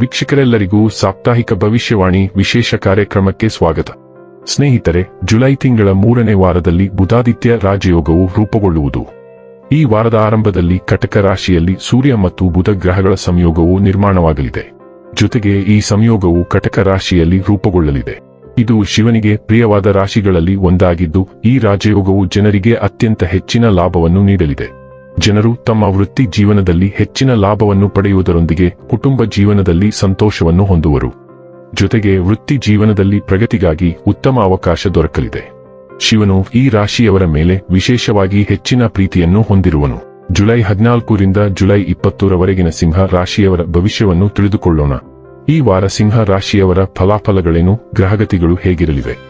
ವೀಕ್ಷಕರೆಲ್ಲರಿಗೂ ಸಾಪ್ತಾಹಿಕ ಭವಿಷ್ಯವಾಣಿ ವಿಶೇಷ ಕಾರ್ಯಕ್ರಮಕ್ಕೆ ಸ್ವಾಗತ. ಸ್ನೇಹಿತರೆ, ಜುಲೈ ತಿಂಗಳ ಮೂರನೇ ವಾರದಲ್ಲಿ ಬುಧಾದಿತ್ಯ ರಾಜಯೋಗವು ರೂಪುಗೊಳ್ಳುವುದು. ಈ ವಾರದ ಆರಂಭದಲ್ಲಿ ಕಟಕ ರಾಶಿಯಲ್ಲಿ ಸೂರ್ಯ ಮತ್ತು ಬುಧ ಗ್ರಹಗಳ ಸಂಯೋಗವು ನಿರ್ಮಾಣವಾಗಲಿದೆ. ಜೊತೆಗೆ ಈ ಸಂಯೋಗವು ಕಟಕ ರಾಶಿಯಲ್ಲಿ ರೂಪುಗೊಳ್ಳಲಿದೆ. ಇದು ಶಿವನಿಗೆ ಪ್ರಿಯವಾದ ರಾಶಿಗಳಲ್ಲಿ ಒಂದಾಗಿದ್ದು, ಈ ರಾಜಯೋಗವು ಜನರಿಗೆ ಅತ್ಯಂತ ಹೆಚ್ಚಿನ ಲಾಭವನ್ನು ನೀಡಲಿದೆ. ಜನರು ತಮ್ಮ ವೃತ್ತಿ ಜೀವನದಲ್ಲಿ ಹೆಚ್ಚಿನ ಲಾಭವನ್ನು ಪಡೆಯುವುದರೊಂದಿಗೆ ಕುಟುಂಬ ಜೀವನದಲ್ಲಿ ಸಂತೋಷವನ್ನು ಹೊಂದುವರು. ಜೊತೆಗೆ ವೃತ್ತಿ ಜೀವನದಲ್ಲಿ ಪ್ರಗತಿಗಾಗಿ ಉತ್ತಮ ಅವಕಾಶ ದೊರಕಲಿದೆ. ಶಿವನು ಈ ರಾಶಿಯವರ ಮೇಲೆ ವಿಶೇಷವಾಗಿ ಹೆಚ್ಚಿನ ಪ್ರೀತಿಯನ್ನು ಹೊಂದಿರುವನು. ಜುಲೈ ಹದಿನಾಲ್ಕರಿಂದ ಜುಲೈ ಇಪ್ಪತ್ತರವರೆಗಿನ ಸಿಂಹ ರಾಶಿಯವರ ಭವಿಷ್ಯವನ್ನು ತಿಳಿದುಕೊಳ್ಳೋಣ. ಈ ವಾರ ಸಿಂಹ ರಾಶಿಯವರ ಫಲಾಫಲಗಳೇನು, ಗ್ರಹಗತಿಗಳು ಹೇಗಿರಲಿವೆ?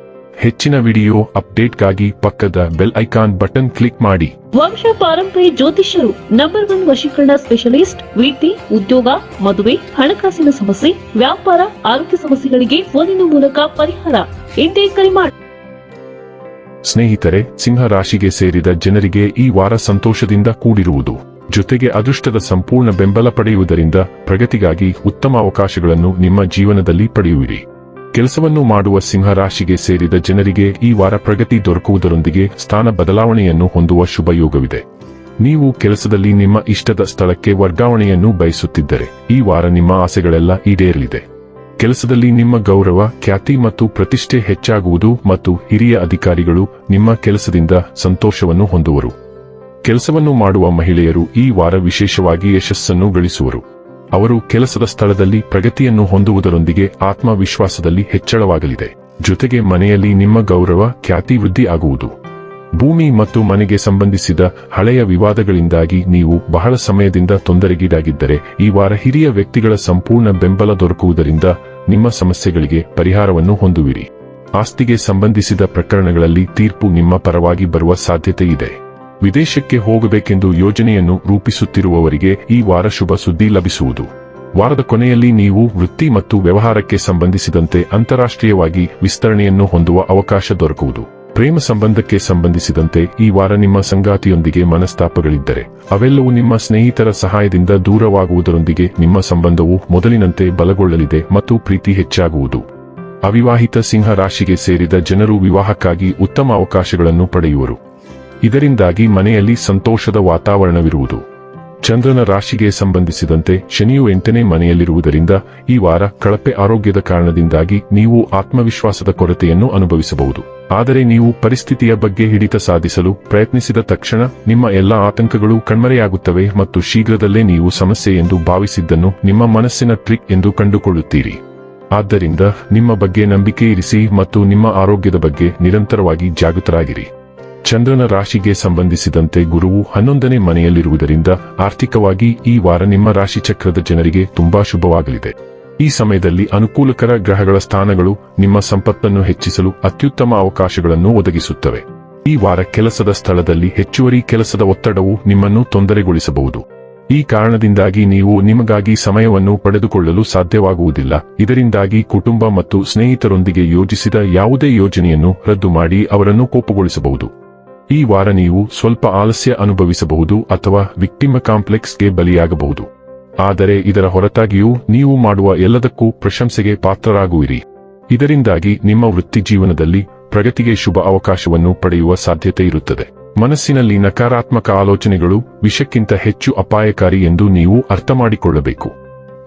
ಹೆಚ್ಚಿನ ವಿಡಿಯೋ ಅಪ್ಡೇಟ್ಗಾಗಿ ಪಕ್ಕದ ಬೆಲ್ ಐಕಾನ್ ಬಟನ್ ಕ್ಲಿಕ್ ಮಾಡಿ. ವಂಶ ಪಾರಂಪರ್ಯ ಜ್ಯೋತಿಷ್ಯರು ನಂಬರ್ ಒನ್ ವಶೀಕರಣ ಸ್ಪೆಷಲಿಸ್ಟ್ ವೀಟಿ ಉದ್ಯೋಗ ಮದುವೆ ಹಣಕಾಸಿನ ಸಮಸ್ಯೆ ವ್ಯಾಪಾರ ಆರೋಗ್ಯ ಸಮಸ್ಯೆಗಳಿಗೆ ಫೋನಿನ ಮೂಲಕ ಪರಿಹಾರ. ಎಂದೇ ಕರೆ ಮಾಡಿ ಸ್ನೇಹಿತರೆ ಸಿಂಹ ರಾಶಿಗೆ ಸೇರಿದ ಜನರಿಗೆ ಈ ವಾರ ಸಂತೋಷದಿಂದ ಕೂಡಿರುವುದು. ಜೊತೆಗೆ ಅದೃಷ್ಟದ ಸಂಪೂರ್ಣ ಬೆಂಬಲ ಪಡೆಯುವುದರಿಂದ ಪ್ರಗತಿಗಾಗಿ ಉತ್ತಮ ಅವಕಾಶಗಳನ್ನು ನಿಮ್ಮ ಜೀವನದಲ್ಲಿ ಪಡೆಯುವಿರಿ. ಕೆಲಸವನ್ನು ಮಾಡುವ ಸಿಂಹರಾಶಿಗೆ ಸೇರಿದ ಜನರಿಗೆ ಈ ವಾರ ಪ್ರಗತಿ ದೊರಕುವುದರೊಂದಿಗೆ ಸ್ಥಾನ ಬದಲಾವಣೆಯನ್ನು ಹೊಂದುವ ಶುಭಯೋಗವಿದೆ. ನೀವು ಕೆಲಸದಲ್ಲಿ ನಿಮ್ಮ ಇಷ್ಟದ ಸ್ಥಳಕ್ಕೆ ವರ್ಗಾವಣೆಯನ್ನು ಬಯಸುತ್ತಿದ್ದರೆ ಈ ವಾರ ನಿಮ್ಮ ಆಸೆಗಳೆಲ್ಲ ಈಡೇರಲಿದೆ. ಕೆಲಸದಲ್ಲಿ ನಿಮ್ಮ ಗೌರವ, ಖ್ಯಾತಿ ಮತ್ತು ಪ್ರತಿಷ್ಠೆ ಹೆಚ್ಚಾಗುವುದು ಮತ್ತು ಹಿರಿಯ ಅಧಿಕಾರಿಗಳು ನಿಮ್ಮ ಕೆಲಸದಿಂದ ಸಂತೋಷವನ್ನು ಹೊಂದುವರು. ಕೆಲಸವನ್ನು ಮಾಡುವ ಮಹಿಳೆಯರು ಈ ವಾರ ವಿಶೇಷವಾಗಿ ಯಶಸ್ಸನ್ನು ಗಳಿಸುವರು. ಅವರು ಕೆಲಸದ ಸ್ಥಳದಲ್ಲಿ ಪ್ರಗತಿಯನ್ನು ಹೊಂದುವುದರೊಂದಿಗೆ ಆತ್ಮವಿಶ್ವಾಸದಲ್ಲಿ ಹೆಚ್ಚಳವಾಗಲಿದೆ. ಜೊತೆಗೆ ಮನೆಯಲ್ಲಿ ನಿಮ್ಮ ಗೌರವ, ಖ್ಯಾತಿ ವೃದ್ಧಿ ಆಗುವುದು. ಭೂಮಿ ಮತ್ತು ಮನೆಗೆ ಸಂಬಂಧಿಸಿದ ಹಳೆಯ ವಿವಾದಗಳಿಂದಾಗಿ ನೀವು ಬಹಳ ಸಮಯದಿಂದ ತೊಂದರೆಗೀಡಾಗಿದ್ದರೆ, ಈ ವಾರ ಹಿರಿಯ ವ್ಯಕ್ತಿಗಳ ಸಂಪೂರ್ಣ ಬೆಂಬಲ ದೊರಕುವುದರಿಂದ ನಿಮ್ಮ ಸಮಸ್ಯೆಗಳಿಗೆ ಪರಿಹಾರವನ್ನು ಹೊಂದುವಿರಿ. ಆಸ್ತಿಗೆ ಸಂಬಂಧಿಸಿದ ಪ್ರಕರಣಗಳಲ್ಲಿ ತೀರ್ಪು ನಿಮ್ಮ ಪರವಾಗಿ ಬರುವ ಸಾಧ್ಯತೆ ಇದೆ ವಿದೇಶಕ್ಕೆ ಹೋಗಬೇಕೆಂದು ಯೋಜನೆಯನ್ನು ರೂಪಿಸುತ್ತಿರುವವರಿಗೆ ಈ ವಾರ ಶುಭ ಸುದ್ದಿ ಲಭಿಸುವುದು. ವಾರದ ಕೊನೆಯಲ್ಲಿ ನೀವು ವೃತ್ತಿ ಮತ್ತು ವ್ಯವಹಾರಕ್ಕೆ ಸಂಬಂಧಿಸಿದಂತೆ ಅಂತಾರಾಷ್ಟ್ರೀಯವಾಗಿ ವಿಸ್ತರಣೆಯನ್ನು ಹೊಂದುವ ಅವಕಾಶ ದೊರಕುವುದು. ಪ್ರೇಮ ಸಂಬಂಧಕ್ಕೆ ಸಂಬಂಧಿಸಿದಂತೆ ಈ ವಾರ ನಿಮ್ಮ ಸಂಗಾತಿಯೊಂದಿಗೆ ಮನಸ್ತಾಪಗಳಿದ್ದರೆ, ಅವೆಲ್ಲವೂ ನಿಮ್ಮ ಸ್ನೇಹಿತರ ಸಹಾಯದಿಂದ ದೂರವಾಗುವುದರೊಂದಿಗೆ ನಿಮ್ಮ ಸಂಬಂಧವು ಮೊದಲಿನಂತೆ ಬಲಗೊಳ್ಳಲಿದೆ ಮತ್ತು ಪ್ರೀತಿ ಹೆಚ್ಚಾಗುವುದು. ಅವಿವಾಹಿತ ಸಿಂಹ ರಾಶಿಗೆ ಸೇರಿದ ಜನರು ವಿವಾಹಕ್ಕಾಗಿ ಉತ್ತಮ ಅವಕಾಶಗಳನ್ನು ಪಡೆಯುವರು. ಇದರಿಂದಾಗಿ ಮನೆಯಲ್ಲಿ ಸಂತೋಷದ ವಾತಾವರಣವಿರುವುದು. ಚಂದ್ರನ ರಾಶಿಗೆ ಸಂಬಂಧಿಸಿದಂತೆ ಶನಿಯು ಎಂಟನೇ ಮನೆಯಲ್ಲಿರುವುದರಿಂದ ಈ ವಾರ ಕಳಪೆ ಆರೋಗ್ಯದ ಕಾರಣದಿಂದಾಗಿ ನೀವು ಆತ್ಮವಿಶ್ವಾಸದ ಕೊರತೆಯನ್ನು ಅನುಭವಿಸಬಹುದು. ಆದರೆ ನೀವು ಪರಿಸ್ಥಿತಿಯ ಬಗ್ಗೆ ಹಿಡಿತ ಸಾಧಿಸಲು ಪ್ರಯತ್ನಿಸಿದ ತಕ್ಷಣ ನಿಮ್ಮ ಎಲ್ಲಾ ಆತಂಕಗಳು ಕಣ್ಮರೆಯಾಗುತ್ತವೆ ಮತ್ತು ಶೀಘ್ರದಲ್ಲೇ ನೀವು ಸಮಸ್ಯೆ ಎಂದು ಭಾವಿಸಿದ್ದನ್ನು ನಿಮ್ಮ ಮನಸ್ಸಿನ ಟ್ರಿಕ್ ಎಂದು ಕಂಡುಕೊಳ್ಳುತ್ತೀರಿ. ಆದ್ದರಿಂದ ನಿಮ್ಮ ಬಗ್ಗೆ ನಂಬಿಕೆ ಇರಿಸಿ ಮತ್ತು ನಿಮ್ಮ ಆರೋಗ್ಯದ ಬಗ್ಗೆ ನಿರಂತರವಾಗಿ ಜಾಗೃತರಾಗಿರಿ. ಚಂದ್ರನ ರಾಶಿಗೆ ಸಂಬಂಧಿಸಿದಂತೆ ಗುರುವು ಹನ್ನೊಂದನೇ ಮನೆಯಲ್ಲಿರುವುದರಿಂದ ಆರ್ಥಿಕವಾಗಿ ಈ ವಾರ ನಿಮ್ಮ ರಾಶಿಚಕ್ರದ ಜನರಿಗೆ ತುಂಬಾ ಶುಭವಾಗಲಿದೆ. ಈ ಸಮಯದಲ್ಲಿ ಅನುಕೂಲಕರ ಗ್ರಹಗಳ ಸ್ಥಾನಗಳು ನಿಮ್ಮ ಸಂಪತ್ತನ್ನು ಹೆಚ್ಚಿಸಲು ಅತ್ಯುತ್ತಮ ಅವಕಾಶಗಳನ್ನು ಒದಗಿಸುತ್ತವೆ. ಈ ವಾರ ಕೆಲಸದ ಸ್ಥಳದಲ್ಲಿ ಹೆಚ್ಚುವರಿ ಕೆಲಸದ ಒತ್ತಡವು ನಿಮ್ಮನ್ನು ತೊಂದರೆಗೊಳಿಸಬಹುದು. ಈ ಕಾರಣದಿಂದಾಗಿ ನೀವು ನಿಮಗಾಗಿ ಸಮಯವನ್ನು ಪಡೆದುಕೊಳ್ಳಲು ಸಾಧ್ಯವಾಗುವುದಿಲ್ಲ. ಇದರಿಂದಾಗಿ ಕುಟುಂಬ ಮತ್ತು ಸ್ನೇಹಿತರೊಂದಿಗೆ ಯೋಜಿಸಿದ ಯಾವುದೇ ಯೋಜನೆಯನ್ನು ರದ್ದು ಮಾಡಿ ಅವರನ್ನು ಕೋಪಗೊಳಿಸಬಹುದು. ಈ ವಾರ ನೀವು ಸ್ವಲ್ಪ ಆಲಸ್ಯ ಅನುಭವಿಸಬಹುದು ಅಥವಾ ವಿಕ್ಟಿಮ ಕಾಂಪ್ಲೆಕ್ಸ್ಗೆ ಬಲಿಯಾಗಬಹುದು. ಆದರೆ ಇದರ ಹೊರತಾಗಿಯೂ ನೀವು ಮಾಡುವ ಎಲ್ಲದಕ್ಕೂ ಪ್ರಶಂಸೆಗೆ ಪಾತ್ರರಾಗುವಿರಿ. ಇದರಿಂದಾಗಿ ನಿಮ್ಮ ವೃತ್ತಿ ಜೀವನದಲ್ಲಿ ಪ್ರಗತಿಗೆ ಶುಭ ಅವಕಾಶವನ್ನು ಪಡೆಯುವ ಸಾಧ್ಯತೆ ಇರುತ್ತದೆ. ಮನಸ್ಸಿನಲ್ಲಿ ನಕಾರಾತ್ಮಕ ಆಲೋಚನೆಗಳು ವಿಷಕ್ಕಿಂತ ಹೆಚ್ಚು ಅಪಾಯಕಾರಿ ಎಂದು ನೀವು ಅರ್ಥಮಾಡಿಕೊಳ್ಳಬೇಕು.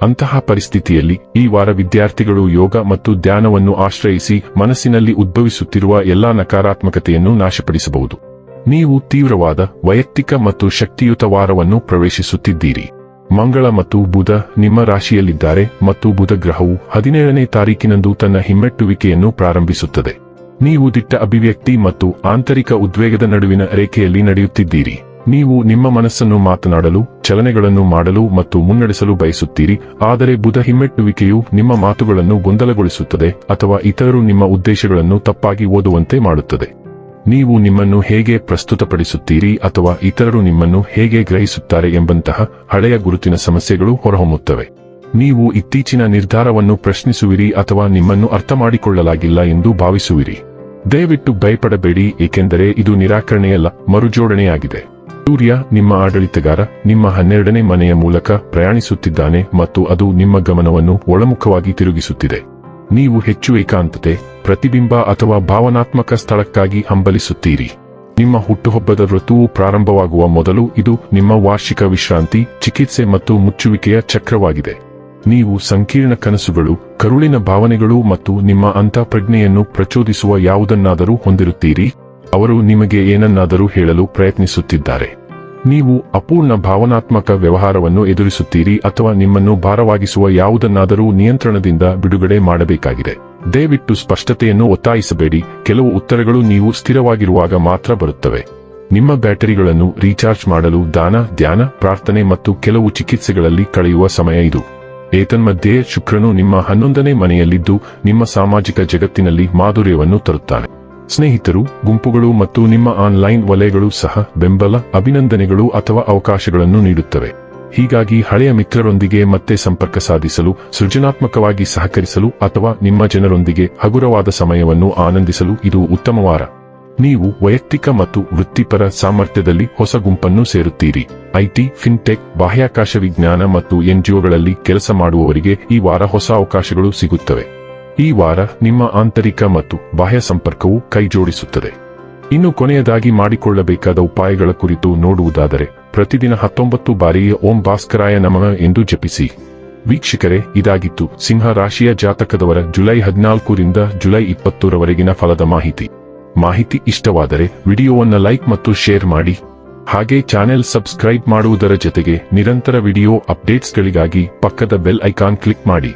ಅಂತಹ ಪರಿಸ್ಥಿತಿಯಲ್ಲಿ ಈ ವಾರ ವಿದ್ಯಾರ್ಥಿಗಳು ಯೋಗ ಮತ್ತು ಧ್ಯಾನವನ್ನು ಆಶ್ರಯಿಸಿ ಮನಸ್ಸಿನಲ್ಲಿ ಉದ್ಭವಿಸುತ್ತಿರುವ ಎಲ್ಲಾ ನಕಾರಾತ್ಮಕತೆಯನ್ನು ನಾಶಪಡಿಸಬಹುದು. ನೀವು ತೀವ್ರವಾದ, ವೈಯಕ್ತಿಕ ಮತ್ತು ಶಕ್ತಿಯುತ ವಾರವನ್ನು ಪ್ರವೇಶಿಸುತ್ತಿದ್ದೀರಿ. ಮಂಗಳ ಮತ್ತು ಬುಧ ನಿಮ್ಮ ರಾಶಿಯಲ್ಲಿದ್ದಾರೆ ಮತ್ತು ಬುಧ ಗ್ರಹವು ಹದಿನೇಳನೇ ತಾರೀಕಿನಂದು ತನ್ನ ಹಿಮ್ಮೆಟ್ಟುವಿಕೆಯನ್ನು ಪ್ರಾರಂಭಿಸುತ್ತದೆ. ನೀವು ದಿಟ್ಟ ಅಭಿವ್ಯಕ್ತಿ ಮತ್ತು ಆಂತರಿಕ ಉದ್ವೇಗದ ನಡುವಿನ ರೇಖೆಯಲ್ಲಿ ನಡೆಯುತ್ತಿದ್ದೀರಿ. ನೀವು ನಿಮ್ಮ ಮನಸ್ಸನ್ನು ಮಾತನಾಡಲು, ಚಲನೆಗಳನ್ನು ಮಾಡಲು ಮತ್ತು ಮುನ್ನಡೆಸಲು ಬಯಸುತ್ತೀರಿ, ಆದರೆ ಬುಧ ಹಿಮ್ಮೆಟ್ಟುವಿಕೆಯು ನಿಮ್ಮ ಮಾತುಗಳನ್ನು ಗೊಂದಲಗೊಳಿಸುತ್ತದೆ ಅಥವಾ ಇತರರು ನಿಮ್ಮ ಉದ್ದೇಶಗಳನ್ನು ತಪ್ಪಾಗಿ ಓದುವಂತೆ ಮಾಡುತ್ತದೆ. ನೀವು ನಿಮ್ಮನ್ನು ಹೇಗೆ ಪ್ರಸ್ತುತಪಡಿಸುತ್ತೀರಿ ಅಥವಾ ಇತರರು ನಿಮ್ಮನ್ನು ಹೇಗೆ ಗ್ರಹಿಸುತ್ತಾರೆ ಎಂಬಂತಹ ಹಳೆಯ ಗುರುತಿನ ಸಮಸ್ಯೆಗಳು ಹೊರಹೊಮ್ಮುತ್ತವೆ. ನೀವು ಇತ್ತೀಚಿನ ನಿರ್ಧಾರವನ್ನು ಪ್ರಶ್ನಿಸುವಿರಿ ಅಥವಾ ನಿಮ್ಮನ್ನು ಅರ್ಥಮಾಡಿಕೊಳ್ಳಲಾಗಿಲ್ಲ ಎಂದು ಭಾವಿಸುವಿರಿ. ದಯವಿಟ್ಟು ಭಯಪಡಬೇಡಿ, ಏಕೆಂದರೆ ಇದು ನಿರಾಕರಣೆಯಲ್ಲ, ಮರುಜೋಡಣೆಯಾಗಿದೆ. ಸೂರ್ಯ, ನಿಮ್ಮ ಆಡಳಿತಗಾರ, ನಿಮ್ಮ ಹನ್ನೆರಡನೇ ಮನೆಯ ಮೂಲಕ ಪ್ರಯಾಣಿಸುತ್ತಿದ್ದಾನೆ ಮತ್ತು ಅದು ನಿಮ್ಮ ಗಮನವನ್ನು ಒಳಮುಖವಾಗಿ ತಿರುಗಿಸುತ್ತಿದೆ. ನೀವು ಹೆಚ್ಚು ಏಕಾಂತತೆ ಪ್ರತಿಬಿಂಬ ಅಥವಾ ಭಾವನಾತ್ಮಕ ಸ್ಥಳಕ್ಕಾಗಿ ಹಂಬಲಿಸುತ್ತೀರಿ. ನಿಮ್ಮ ಹುಟ್ಟುಹಬ್ಬದ ಋತುವು ಪ್ರಾರಂಭವಾಗುವ ಮೊದಲು ಇದು ನಿಮ್ಮ ವಾರ್ಷಿಕ ವಿಶ್ರಾಂತಿ, ಚಿಕಿತ್ಸೆ ಮತ್ತು ಮುಚ್ಚುವಿಕೆಯ ಚಕ್ರವಾಗಿದೆ. ನೀವು ಸಂಕೀರ್ಣ ಕನಸುಗಳು, ಕರುಳಿನ ಭಾವನೆಗಳು ಮತ್ತು ನಿಮ್ಮ ಅಂತಃಪ್ರಜ್ಞೆಯನ್ನು ಪ್ರಚೋದಿಸುವ ಯಾವುದನ್ನಾದರೂ ಹೊಂದಿರುತ್ತೀರಿ. ಅವರು ನಿಮಗೆ ಏನನ್ನಾದರೂ ಹೇಳಲು ಪ್ರಯತ್ನಿಸುತ್ತಿದ್ದಾರೆ. ನೀವು ಅಪೂರ್ಣ ಭಾವನಾತ್ಮಕ ವ್ಯವಹಾರವನ್ನು ಎದುರಿಸುತ್ತೀರಿ ಅಥವಾ ನಿಮ್ಮನ್ನು ಭಾರವಾಗಿಸುವ ಯಾವುದನ್ನಾದರೂ ನಿಯಂತ್ರಣದಿಂದ ಬಿಡುಗಡೆ ಮಾಡಬೇಕಾಗಿದೆ. ದಯವಿಟ್ಟು ಸ್ಪಷ್ಟತೆಯನ್ನು ಒತ್ತಾಯಿಸಬೇಡಿ. ಕೆಲವು ಉತ್ತರಗಳು ನೀವು ಸ್ಥಿರವಾಗಿರುವಾಗ ಮಾತ್ರ ಬರುತ್ತವೆ. ನಿಮ್ಮ ಬ್ಯಾಟರಿಗಳನ್ನು ರೀಚಾರ್ಜ್ ಮಾಡಲು ದಾನ, ಧ್ಯಾನ, ಪ್ರಾರ್ಥನೆ ಮತ್ತು ಕೆಲವು ಚಿಕಿತ್ಸೆಗಳಲ್ಲಿ ಕಳೆಯುವ ಸಮಯ ಇದು. ಏತನ್ಮಧ್ಯೆ, ಶುಕ್ರನು ನಿಮ್ಮ ಹನ್ನೊಂದನೇ ಮನೆಯಲ್ಲಿದ್ದು, ನಿಮ್ಮ ಸಾಮಾಜಿಕ ಜಗತ್ತಿನಲ್ಲಿ ಮಾಧುರ್ಯವನ್ನು ತರುತ್ತಾನೆ. ಸ್ನೇಹಿತರು, ಗುಂಪುಗಳು ಮತ್ತು ನಿಮ್ಮ ಆನ್ಲೈನ್ ವಲಯಗಳು ಸಹ ಬೆಂಬಲ, ಅಭಿನಂದನೆಗಳು ಅಥವಾ ಅವಕಾಶಗಳನ್ನು ನೀಡುತ್ತವೆ. ಹೀಗಾಗಿ ಹಳೆಯ ಮಿತ್ರರೊಂದಿಗೆ ಮತ್ತೆ ಸಂಪರ್ಕ ಸಾಧಿಸಲು, ಸೃಜನಾತ್ಮಕವಾಗಿ ಸಹಕರಿಸಲು ಅಥವಾ ನಿಮ್ಮ ಜನರೊಂದಿಗೆ ಹಗುರವಾದ ಸಮಯವನ್ನು ಆನಂದಿಸಲು ಇದು ಉತ್ತಮ ವಾರ. ನೀವು ವೈಯಕ್ತಿಕ ಮತ್ತು ವೃತ್ತಿಪರ ಸಾಮರ್ಥ್ಯದಲ್ಲಿ ಹೊಸ ಗುಂಪನ್ನು ಸೇರುತ್ತೀರಿ. ಐಟಿ, ಫಿನ್ಟೆಕ್, ಬಾಹ್ಯಾಕಾಶ ವಿಜ್ಞಾನ ಮತ್ತು ಎನ್ಜಿಒಗಳಲ್ಲಿ ಕೆಲಸ ಮಾಡುವವರಿಗೆ ಈ ವಾರ ಹೊಸ ಅವಕಾಶಗಳು ಸಿಗುತ್ತವೆ. ಈ ವಾರ ನಿಮ್ಮ ಆಂತರಿಕ ಮತ್ತು ಬಾಹ್ಯ ಸಂಪರ್ಕವು ಕೈಜೋಡಿಸುತ್ತದೆ. ಇನ್ನು ಕೊನೆಯದಾಗಿ ಮಾಡಿಕೊಳ್ಳಬೇಕಾದ ಉಪಾಯಗಳ ಕುರಿತು ನೋಡುವುದಾದರೆ ಪ್ರತಿದಿನ ಹತ್ತೊಂಬತ್ತು ಬಾರಿ ಓಂ ಭಾಸ್ಕರಾಯ ನಮಃ ಎಂದು ಜಪಿಸಿ. ವೀಕ್ಷಕರೇ, ಇದಾಗಿತ್ತು ಸಿಂಹ ರಾಶಿಯ ಜಾತಕದವರ ಜುಲೈ ಹದಿನಾಲ್ಕರಿಂದ ಜುಲೈ ಇಪ್ಪತ್ತರವರೆಗಿನ ಫಲದ ಮಾಹಿತಿ. ಮಾಹಿತಿ ಇಷ್ಟವಾದರೆ ವಿಡಿಯೋವನ್ನು ಲೈಕ್ ಮತ್ತು ಶೇರ್ ಮಾಡಿ. ಹಾಗೆ ಚಾನೆಲ್ ಸಬ್ಸ್ಕ್ರೈಬ್ ಮಾಡುವುದರ ಜೊತೆಗೆ ನಿರಂತರ ವಿಡಿಯೋ ಅಪ್ಡೇಟ್ಸ್ಗಳಿಗಾಗಿ ಪಕ್ಕದ ಬೆಲ್ ಐಕಾನ್ ಕ್ಲಿಕ್ ಮಾಡಿ.